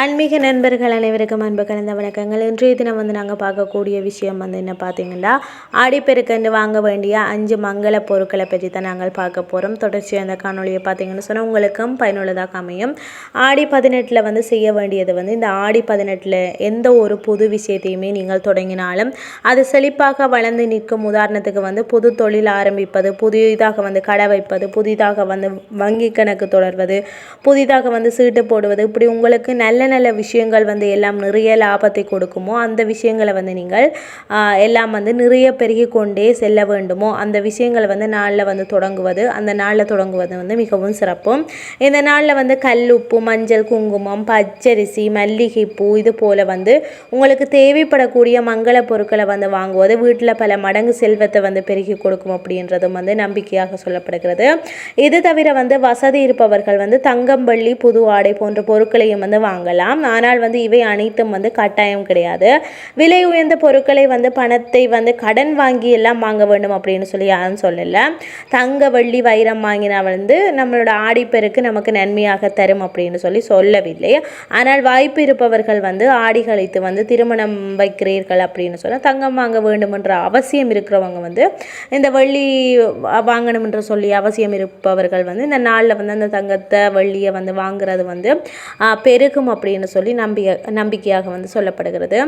ஆன்மீக நண்பர்கள் அனைவருக்கும் அன்பு கலந்த வணக்கங்கள். இன்றைய தினம் வந்து நாங்கள் பார்க்கக்கூடிய விஷயம் வந்து என்ன பார்த்தீங்கன்னா ஆடிப்பெருக்கன்று வாங்க வேண்டிய அஞ்சு மங்கள பொருட்களை பற்றி தான் நாங்கள் பார்க்க போகிறோம் தொடர்ச்சியாக அந்த காணொலியை பார்த்தீங்கன்னு சொன்னால் உங்களுக்கும் பயனுள்ளதாக அமையும். ஆடி பதினெட்டில் வந்து செய்ய வேண்டியது வந்து இந்த ஆடி பதினெட்டில் எந்த ஒரு புது விஷயத்தையுமே நீங்கள் தொடங்கினாலும் அது செழிப்பாக வளர்ந்து நிற்கும் உதாரணத்துக்கு வந்து புது தொழில் ஆரம்பிப்பது புதிதாக வந்து கடை வைப்பது புதிதாக வந்து வங்கி கணக்கு தொடர்வது புதிதாக வந்து சீட்டு போடுவது இப்படி உங்களுக்கு நல்ல நல்ல விஷயங்கள் வந்து எல்லாம் நிறைய லாபத்தை கொடுக்குமோ அந்த விஷயங்களை வந்து நீங்கள் எல்லாம் வந்து நிறைய பெருகி கொண்டே செல்ல வேண்டுமோ அந்த விஷயங்களை வந்து நாளில் வந்து தொடங்குவது அந்த நாளில் தொடங்குவது வந்து மிகவும் சிறப்பும். இந்த நாளில் வந்து கல் உப்பு மஞ்சள் குங்குமம் பச்சரிசி மல்லிகைப்பூ இது போல் வந்து உங்களுக்கு தேவைப்படக்கூடிய மங்கள பொருட்களை வந்து வாங்குவது வீட்டில் பல மடங்கு செல்வத்தை வந்து பெருகி கொடுக்கும் அப்படின்றதும் வந்து நம்பிக்கையாக சொல்லப்படுகிறது. இது தவிர வந்து வசதி இருப்பவர்கள் வந்து தங்கம் வெள்ளி புது ஆடை போன்ற பொருட்களையும் வந்து வாங்கலாம். ஆனால் வந்து இவை அனைத்தும் வந்து கட்டாயம் கிடையாது. விலை உயர்ந்த பொருட்களை வந்து பணத்தை வந்து கடன் வாங்கி எல்லாம் வாங்க வேண்டும் அப்படின்னு சொல்லி யாரும் சொல்லலை. தங்க வெள்ளி வைரம் வாங்கினா வந்து நம்மளோட ஆடிப்பெருக்கு நமக்கு நன்மையாக தரும் அப்படின்னு சொல்லி சொல்லவில்லை. ஆனால் வாய்ப்பு இருப்பவர்கள் வந்து ஆடி கழித்து வந்து திருமணம் வைக்கிறீர்கள் அப்படின்னு சொன்னால் தங்கம் வாங்க வேண்டும் என்ற அவசியம் இருக்கிறவங்க வந்து இந்த வெள்ளி வாங்கணும் என்று சொல்லி அவசியம் இருப்பவர்கள் வந்து இந்த நாளில் வந்து அந்த தங்கத்தை வெள்ளியை வந்து வாங்குறது வந்து பெருகும் அப்படின்னு சொல்லி நம்பிக்கை நம்பிக்கையாக வந்து சொல்லப்படுகிறது.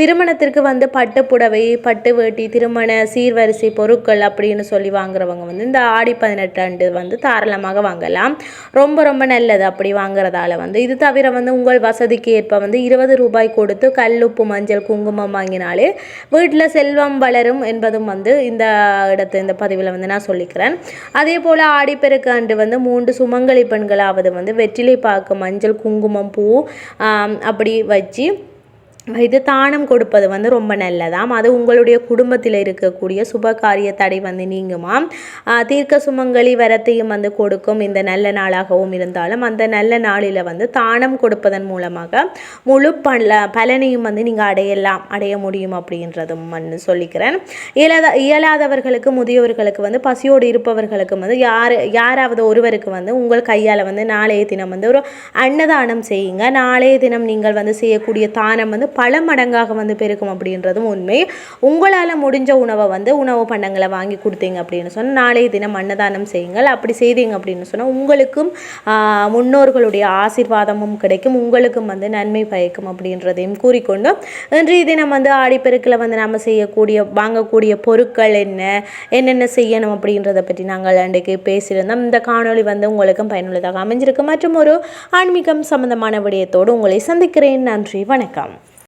திருமணத்திற்கு வந்து பட்டு புடவை பட்டு வேட்டி திருமண சீர்வரிசை பொருட்கள் அப்படின்னு சொல்லி வாங்குறவங்க வந்து இந்த ஆடி பதினெட்டு அண்டு வந்து தாராளமாக வாங்கலாம். ரொம்ப ரொம்ப நல்லது அப்படி வாங்குறதால வந்து. இது தவிர வந்து உங்கள் வசதிக்கு ஏற்ப வந்து இருபது ரூபாய் கொடுத்து கல்லுப்பு மஞ்சள் குங்குமம் வாங்கினாலே வீட்டில் செல்வம் வளரும் என்பதும் வந்து இந்த இடத்து இந்த பதிவில் வந்து நான் சொல்லிக்கிறேன். அதே போல் ஆடிப்பெருக்கு ஆண்டு வந்து மூன்று சுமங்கலி பெண்களாவது வந்து வெற்றிலை பாக்கு மஞ்சள் குங்குமம் பூ அப்படி வச்சு இது தானம் கொடுப்பது வந்து ரொம்ப நல்லதாம் அது உங்களுடைய குடும்பத்தில் இருக்கக்கூடிய சுப காரிய தடை வந்து நீங்குமாம் தீர்க்க சுமங்கலி வரத்தையும் வந்து கொடுக்கும். இந்த நல்ல நாளாகவும் இருந்தாலும் அந்த நல்ல நாளில் வந்து தானம் கொடுப்பதன் மூலமாக முழு பல பலனையும் வந்து நீங்கள் அடையலாம். அடைய முடியும் அப்படின்றதும் வந்து சொல்லிக்கிறேன். இயலாத இயலாதவர்களுக்கு முதியவர்களுக்கு வந்து பசியோடு இருப்பவர்களுக்கு வந்து யார் யாராவது ஒருவருக்கு வந்து உங்கள் கையால் வந்து நாளைய தினம் வந்து ஒரு அன்னதானம் செய்யுங்க. நாளைய தினம் நீங்கள் வந்து செய்யக்கூடிய தானம் வந்து பல மடங்காக வந்து பெருக்கும் அப்படின்றதும் உண்மை. உங்களால் முடிஞ்ச உணவை வந்து உணவு பண்டங்களை வாங்கி கொடுத்தீங்க அப்படின்னு சொன்னால் நாளைய தினம் அன்னதானம் செய்யுங்கள். அப்படி செய்தீங்க அப்படின்னு சொன்னால் உங்களுக்கும் முன்னோர்களுடைய ஆசீர்வாதமும் கிடைக்கும். உங்களுக்கும் வந்து நன்மை பயக்கும் அப்படின்றதையும் கூறிக்கொண்டு இன்றைய தினம் வந்து ஆடிப்பெருக்கில் வந்து நாம் செய்யக்கூடிய வாங்கக்கூடிய பொருட்கள் என்ன என்னென்ன செய்யணும் அப்படின்றத பற்றி நாங்கள் அன்றைக்கு பேசியிருந்தோம். இந்த காணொளி வந்து உங்களுக்கும் பயனுள்ளதாக அமைஞ்சிருக்கு மற்றும் ஒரு ஆன்மீகம் சம்பந்தமான விடயத்தோடு உங்களை சந்திக்கிறேன். நன்றி வணக்கம்.